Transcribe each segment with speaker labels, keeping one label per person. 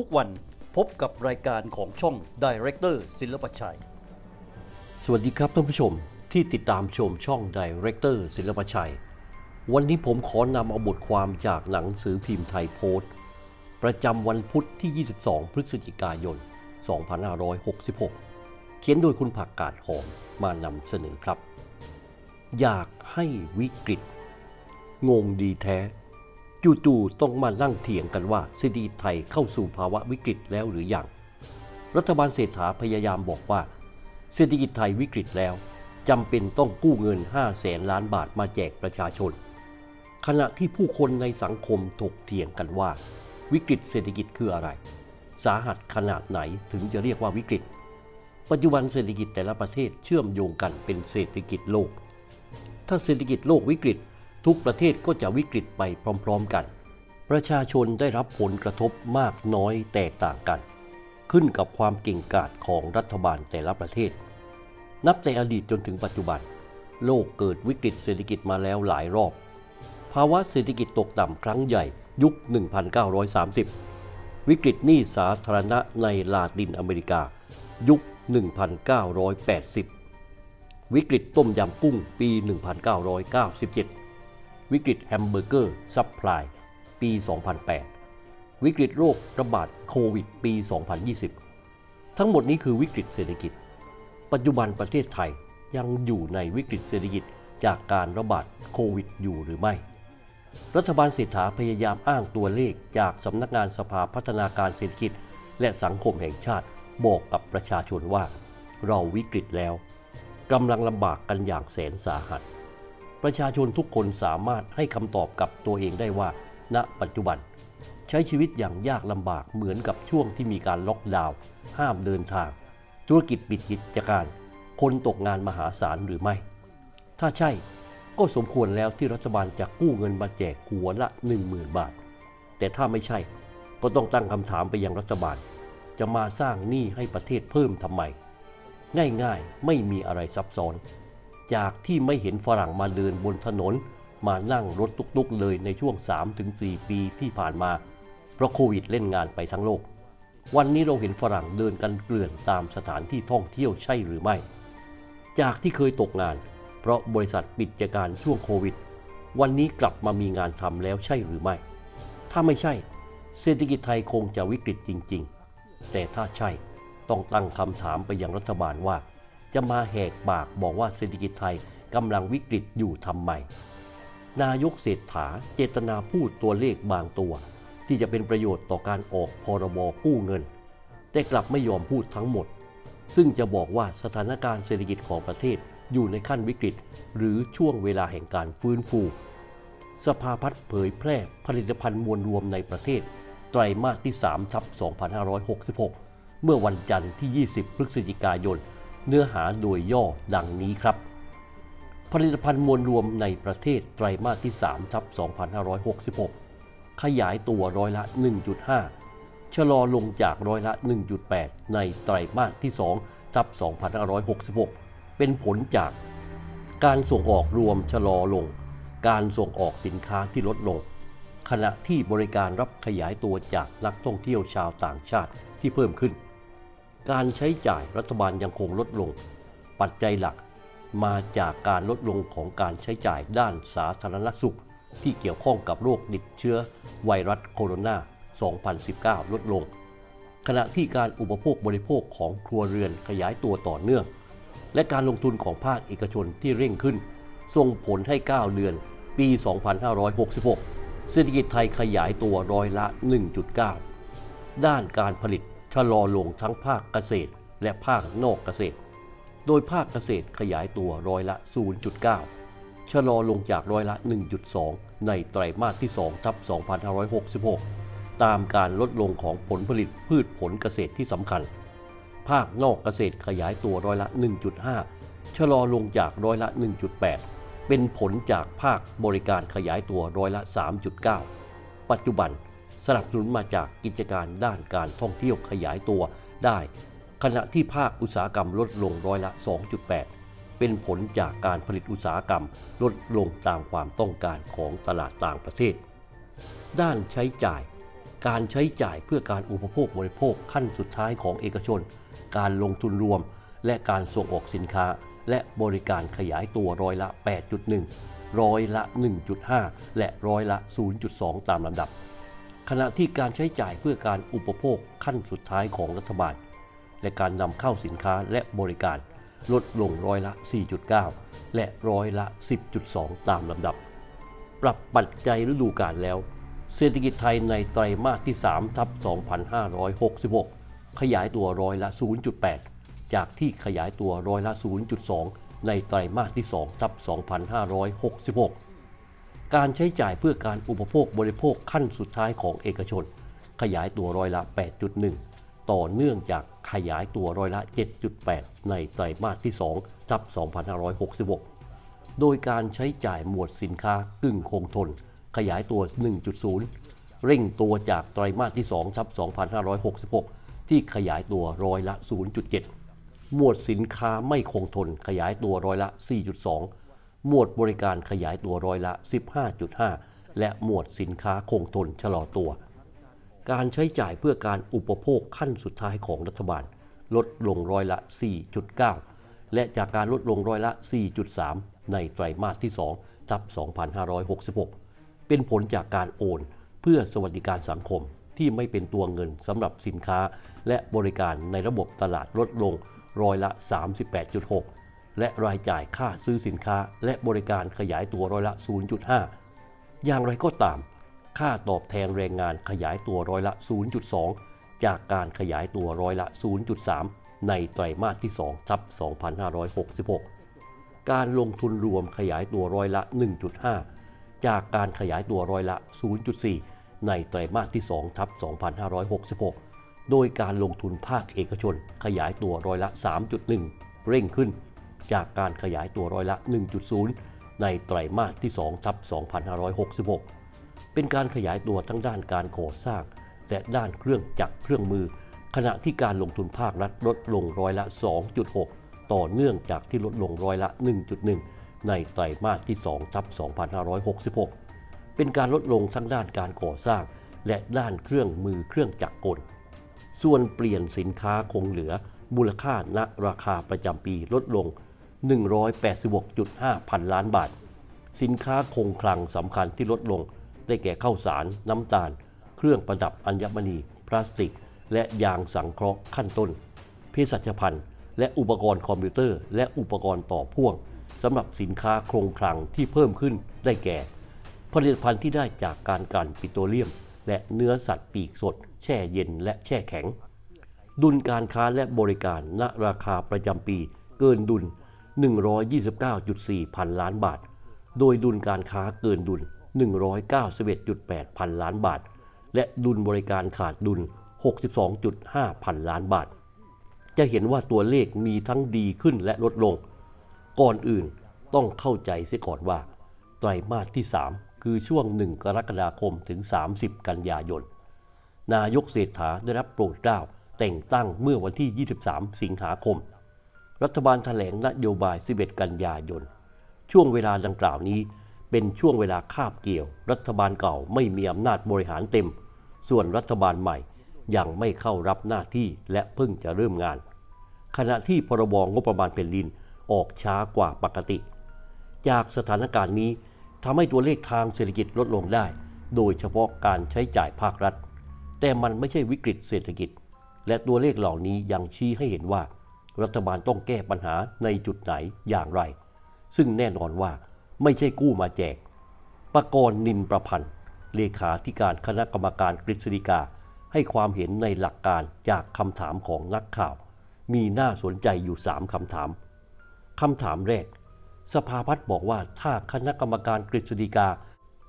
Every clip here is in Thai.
Speaker 1: ทุกวันพบกับรายการของช่อง Director ศิลปชัย สวัสดีครับท่านผู้ชมที่ติดตามชมช่อง Director ศิลปชัย วันนี้ผมขอนำเอาบทความจากหนังสือพิมพ์ไทยโพสต์ ประจำวันพุธที่ 22 พฤศจิกายน 2566 เขียนโดยคุณผักกาดหอมมานำเสนอครับ อยากให้วิกฤต งงดีแท้ จู่ๆต้องมานั่งเถียงกันว่าเศรษฐกิจไทยเข้าสู่ภาวะวิกฤตแล้วหรือยัง รัฐบาลเศรษฐาพยายามบอกว่า เศรษฐกิจไทยวิกฤตแล้วจำเป็นต้องกู้เงิน5แสนล้านบาทมาแจกประชาชน ขณะที่ผู้คนในสังคมถกเถียงกันว่า วิกฤตเศรษฐกิจคืออะไร สาหัสขนาดไหนถึงจะเรียกว่าวิกฤต ปัจจุบันเศรษฐกิจแต่ละประเทศเชื่อมโยงกันเป็นเศรษฐกิจโลก ถ้าเศรษฐกิจโลกวิกฤต ทุกประเทศก็จะวิกฤตไปพร้อมๆกัน ประชาชนได้รับผลกระทบมากน้อยแตกต่างกัน ขึ้นกับความเก่งกาจของรัฐบาลแต่ละประเทศ นับแต่อดีตจนถึงปัจจุบัน โลกเกิดวิกฤตเศรษฐกิจมาแล้วหลายรอบ ภาวะเศรษฐกิจตกต่ำครั้งใหญ่ยุค 1930 วิกฤตหนี้สาธารณะในลาตินอเมริกา ยุค 1980 วิกฤตต้มยำกุ้งปี 1997 วิกฤตแฮมเบอร์เกอร์ซัพพลายปี 2008 วิกฤตโรคระบาดโควิด ปี 2020 ทั้งหมดนี้คือวิกฤตเศรษฐกิจ ปัจจุบันประเทศไทยยังอยู่ในวิกฤตเศรษฐกิจจากการระบาดโควิดอยู่หรือไม่ รัฐบาลเศรษฐาพยายามอ้างตัวเลขจากสำนักงานสภาพัฒนาการเศรษฐกิจ และสังคมแห่งชาติบอกกับประชาชนว่า เราวิกฤตแล้วกำลังลำบากกันอย่างแสนสาหัส ประชาชนทุกคนสามารถให้คำตอบกับตัวเองได้ว่า ณ ปัจจุบัน ใช้ชีวิตอย่างยากลำบากเหมือนกับช่วงที่มีการล็อกดาวน์ห้ามเดินทาง ธุรกิจปิดกิจการ คนตกงานมหาศาลหรือไม่ ถ้าใช่ก็สมควรแล้วที่รัฐบาลจะกู้เงินมาแจกหัวละ 10,000 บาท แต่ถ้าไม่ใช่ก็ต้องตั้งคำถามไปยังรัฐบาล จะมาสร้างหนี้ให้ประเทศเพิ่มทำไม ง่ายๆ ไม่มีอะไรซับซ้อน จากที่ไม่เห็นฝรั่งมาเดินบนถนน มานั่งรถตุกๆเลยในช่วง 3-4 ปีที่ผ่านมา เพราะโควิดเล่นงานไปทั้งโลก วันนี้เราเห็นฝรั่งเดินกันเกลื่อนตามสถานที่ท่องเที่ยวใช่หรือไม่ จากที่เคยตกงาน เพราะบริษัทปิดกิจการช่วงโควิด วันนี้กลับมามีงานทำแล้วใช่หรือไม่ ถ้าไม่ใช่ เศรษฐกิจไทยคงจะวิกฤตจริง ๆ แต่ถ้าใช่ต้องตั้งคำถามไปยังรัฐบาลว่า จะมาแหกปากบอกว่าเศรษฐกิจไทยกำลังวิกฤตอยู่ทำไม นายกเศรษฐาเจตนาพูดตัวเลขบางตัว ที่จะเป็นประโยชน์ต่อการออกพรบกู้เงิน แต่กลับไม่ยอมพูดทั้งหมด ซึ่งจะบอกว่าสถานการณ์เศรษฐกิจของประเทศอยู่ในขั้นวิกฤต หรือช่วงเวลาแห่งการฟื้นฟู สภาพัฒน์เผยแพร่ผลิตภัณฑ์มวลรวมในประเทศ ไตรมาสที่3ทับ2566 เมื่อวันจันทร์ที่ 20 พฤศจิกายน เนื้อหาโดยย่อดังนี้ครับ ผลิตภัณฑ์มวลรวมในประเทศไตรมาสที่3ทับ2566 ขยายตัวร้อยละ 1.5 ชะลอลงจากร้อยละ 1.8 ในไตรมาสที่2ทับ2566 เป็นผลจากการส่งออกรวมชะลอลง การส่งออกสินค้าที่ลดลง ขณะที่บริการรับขยายตัวจากนักท่องเที่ยวชาวต่างชาติที่เพิ่มขึ้น การใช้จ่ายรัฐบาลยังคงลดลง ปัจจัยหลักมาจากการลดลงของการใช้จ่ายด้านสาธารณสุข ที่เกี่ยวข้องกับโรคติดเชื้อไวรัสโคโรนา 2019 ลดลง ขณะที่การอุปโภคบริโภคของครัวเรือนขยายตัวต่อเนื่อง และการลงทุนของภาคเอกชนที่เร่งขึ้น ส่งผลให้ 9 เดือน ปี 2566 เศรษฐกิจไทยขยายตัวร้อยละ 1.9 ด้านการผลิต ชะลอลงทั้งภาคเกษตร และภาคนอกเกษตร โดยภาคเกษตรขยายตัวร้อยละ 0.9 ชะลอลงจากร้อยละ 1.2 ในไตรมาสที่2ทับ2566 ตามการลดลงของผลผลิตพืชผลเกษตรที่สำคัญ ภาคนอกเกษตรขยายตัวร้อยละ 1.5 ชะลอลงจากร้อยละ 1.8 เป็นผลจากภาคบริการขยายตัวร้อยละ 3.9 ปัจจุบัน สนับสนุนมาจากกิจการด้านการท่องเที่ยวขยายตัวได้ ขณะที่ภาคอุตสาหกรรมลดลงร้อยละ 2.8 เป็นผลจากการผลิตอุตสาหกรรมลดลงตามความต้องการของตลาดต่างประเทศ ด้านใช้จ่าย การใช้จ่ายเพื่อการอุปโภคบริโภคขั้นสุดท้ายของเอกชน การลงทุนรวม และการส่งออกสินค้า และบริการขยายตัวร้อยละ 8.1 ร้อยละ 1.5 และร้อยละ 0.2 ตามลำดับ ขณะที่การใช้จ่ายเพื่อการอุปโภคขั้นสุดท้ายของรัฐบาล และการนำเข้าสินค้าและบริการ ลดลงร้อยละ 4.9 และร้อยละ 10.2 ตามลำดับ ปรับปัจจัยฤดูกาลแล้ว เศรษฐกิจไทยในไตรมาสที่ 3 ทับ 2566 ขยายตัวร้อยละ 0.8 จากที่ขยายตัวร้อยละ 0.2 ในไตรมาสที่ 2 ทับ 2566 การใช้จ่ายเพื่อการอุปโภคบริโภคขั้นสุดท้ายของเอกชน ขยายตัวร้อยละ 8.1 ต่อเนื่องจากขยายตัวร้อยละ 7.8 ในไตรมาสที่2ทับ2566 โดยการใช้จ่ายหมวดสินค้ากึ่งคงทน ขยายตัว 1.0 เร่งตัวจากไตรมาสที่2ทับ2566 ที่ขยายตัวร้อยละ 0.7 หมวดสินค้าไม่คงทนขยายตัวร้อยละ 4.2 หมวดบริการขยายตัวร้อยละ 15.5 และหมวดสินค้าคงทนชะลอตัว การใช้จ่ายเพื่อการอุปโภคขั้นสุดท้ายของรัฐบาล ลดลงร้อยละ 4.9 และจากการลดลงร้อยละ 4.3 ในไตรมาสที่2ทับ 2566 เป็นผลจากการโอน เพื่อสวัสดิการสังคมที่ไม่เป็นตัวเงินสำหรับสินค้าและบริการในระบบตลาดลดลงร้อยละ 38.6 และรายจ่ายค่าซื้อสินค้า และบริการขยายตัวร้อยละ 0.5 อย่างไรก็ตาม ค่าตอบแทนแรงงานขยายตัวร้อยละ 0.2 จากการขยายตัวร้อยละ 0.3 ในไตรมาสที่2ทับ 2566 การลงทุนรวมขยายตัวร้อยละ 1.5 จากการขยายตัวร้อยละ 0.4 ในไตรมาสที่2ทับ 2566 โดยการลงทุนภาคเอกชนขยายตัวร้อยละ 3.1 เร่งขึ้น จากการขยายตัวร้อยละ 1.0 ในไตรมาสที่2ทับ 2566 เป็นการขยายตัวทั้งด้านการก่อสร้าง และด้านเครื่องจักรเครื่องมือ ขณะที่การลงทุนภาครัฐลดลงร้อยละ 2.6 ต่อเนื่องจากที่ลดลงร้อยละ 1.1 ในไตรมาสที่2ทับ 2566 เป็นการลดลงทั้งด้านการก่อสร้าง และด้านเครื่องมือเครื่องจักรกล ส่วนเปลี่ยนสินค้าคงเหลือมูลค่าณราคาประจำปีลดลง 186.5 พันล้านบาท สินค้าคงคลังสำคัญที่ลดลง ได้แก่ข้าวสาร น้ำตาล เครื่องประดับอัญมณี พลาสติก และยางสังเคราะห์ขั้นต้นเภสัชภัณฑ์ และอุปกรณ์คอมพิวเตอร์ และอุปกรณ์ต่อพ่วงสำหรับสินค้าโครงคลังที่เพิ่มขึ้นได้แก่ ผลิตภัณฑ์ที่ได้จากการกันปิโตรเลียม และเนื้อสัตว์ปีกสด แช่เย็นและแช่แข็ง ดุลการค้าและบริการณราคาประจำปี เกินดุล 129.4 พันล้านบาท โดยดุลการค้าเกินดุล 191.8 พันล้านบาท และดุลบริการขาดดุล 62.5 พันล้านบาท จะเห็นว่าตัวเลขมีทั้งดีขึ้นและลดลง ก่อนอื่นต้องเข้าใจเสียก่อนว่า ไตรมาสที่ 3 คือช่วง 1 กรกฎาคมถึง 30 กันยายน นายกเศรษฐาได้รับโปรดเกล้าแต่งตั้งเมื่อวันที่ 23 สิงหาคม รัฐบาลแถลงนโยบาย 11 กันยายน ช่วงเวลาดังกล่าวนี้ เป็นช่วงเวลาคาบเกี่ยว รัฐบาลเก่าไม่มีอำนาจบริหารเต็ม ส่วนรัฐบาลใหม่ยังไม่เข้ารับหน้าที่และเพิ่งจะเริ่มงาน ขณะที่พรบงบประมาณแผ่นดินออกช้ากว่าปกติ จากสถานการณ์นี้ทำให้ตัวเลขทางเศรษฐกิจลดลงได้ โดยเฉพาะการใช้จ่ายภาครัฐ แต่มันไม่ใช่วิกฤตเศรษฐกิจ และตัวเลขเหล่านี้ยังชี้ให้เห็นว่า รัฐบาลต้องแก้ปัญหาในจุดไหนอย่างไร ซึ่งแน่นอนว่าไม่ใช่กู้มาแจก ประกรณ์นินประพันธ์ เลขาธิการคณะกรรมการกฤษฎีกา ให้ความเห็นในหลักการจากคำถามของนักข่าว มีน่าสนใจอยู่ 3คำถาม คำถามแรก สภาพัฒน์บอกว่าถ้าคณะกรรมการกฤษฎีกา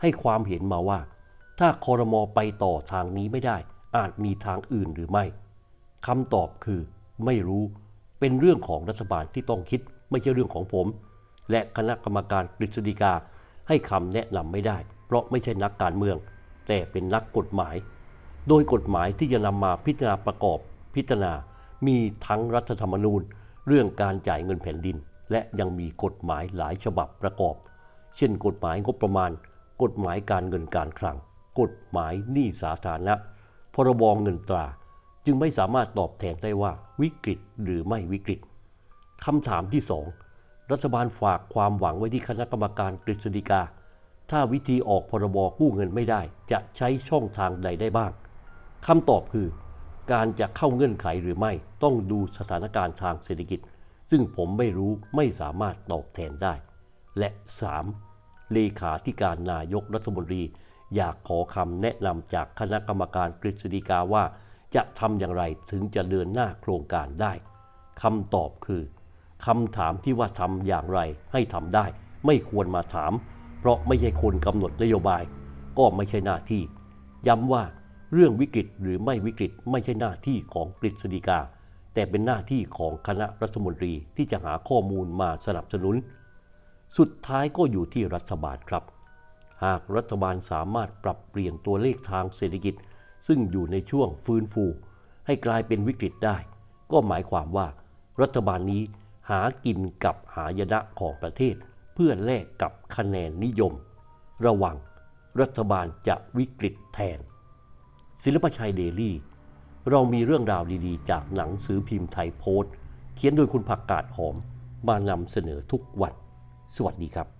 Speaker 1: ให้ความเห็นมาว่า ถ้าคอรมอไปต่อทางนี้ไม่ได้ อาจมีทางอื่นหรือไม่คำตอบคือ ไม่รู้ เป็นเรื่องของรัฐบาลที่ต้องคิดไม่ใช่เรื่องของผม และคณะกรรมการกฤษฎีกาให้คำแนะนำไม่ได้ เพราะไม่ใช่นักการเมือง แต่เป็นนักกฎหมาย โดยกฎหมายที่จะนำมาพิจารณาประกอบพิจารณา มีทั้งรัฐธรรมนูญ เรื่องการจ่ายเงินแผ่นดิน และยังมีกฎหมายหลายฉบับประกอบ เช่น กฎหมายงบประมาณ กฎหมายการเงินการคลัง กฎหมายหนี้สาธารณะพรบเงินตรา จึงไม่สามารถตอบแทนได้ว่าวิกฤตหรือไม่วิกฤตคำถามที่สองรัฐบาลฝากความหวังไว้ที่คณะกรรมการกฤษฎีกา ถ้าวิธีออกพรบกู้เงินไม่ได้ จะใช้ช่องทางใดได้บ้างคำตอบคือ การจะเข้าเงื่อนไขหรือไม่ต้องดูสถานการณ์ทางเศรษฐกิจ ซึ่งผมไม่รู้ไม่สามารถตอบแทนได้ และ 3. เลขาธิการนายกรัฐมนตรี อยากขอคำแนะนำจากคณะกรรมการกฤษฎีกาว่า จะทำอย่างไรถึงจะเดินหน้าโครงการได้คำตอบคือคำถามที่ว่าทำอย่างไรให้ทำได้ ไม่ควรมาถาม เพราะไม่ใช่คนกำหนดนโยบาย ก็ไม่ใช่หน้าที่ ย้ำว่าเรื่องวิกฤตหรือไม่วิกฤตไม่ใช่หน้าที่ของกฤษฎีกา แต่เป็นหน้าที่ของคณะรัฐมนตรีที่จะหาข้อมูลมาสนับสนุน สุดท้ายก็อยู่ที่รัฐบาลครับ หากรัฐบาลสามารถปรับเปลี่ยนตัวเลขทางเศรษฐกิจ ซึ่งอยู่ในช่วงฟื้นฟู ให้กลายเป็นวิกฤตได้ ก็หมายความว่า รัฐบาลนี้หากินกับหายนะของประเทศ เพื่อแลกกับคะแนนนิยม ระวังรัฐบาลจะวิกฤตแทน ศิลปชัยเดลี่ เรามีเรื่องราวดีๆ จากหนังสือพิมพ์ไทยโพสต์ เขียนโดยคุณผักกาดหอมมานำเสนอทุกวัน สวัสดีครับ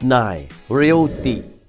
Speaker 1: 789 Realty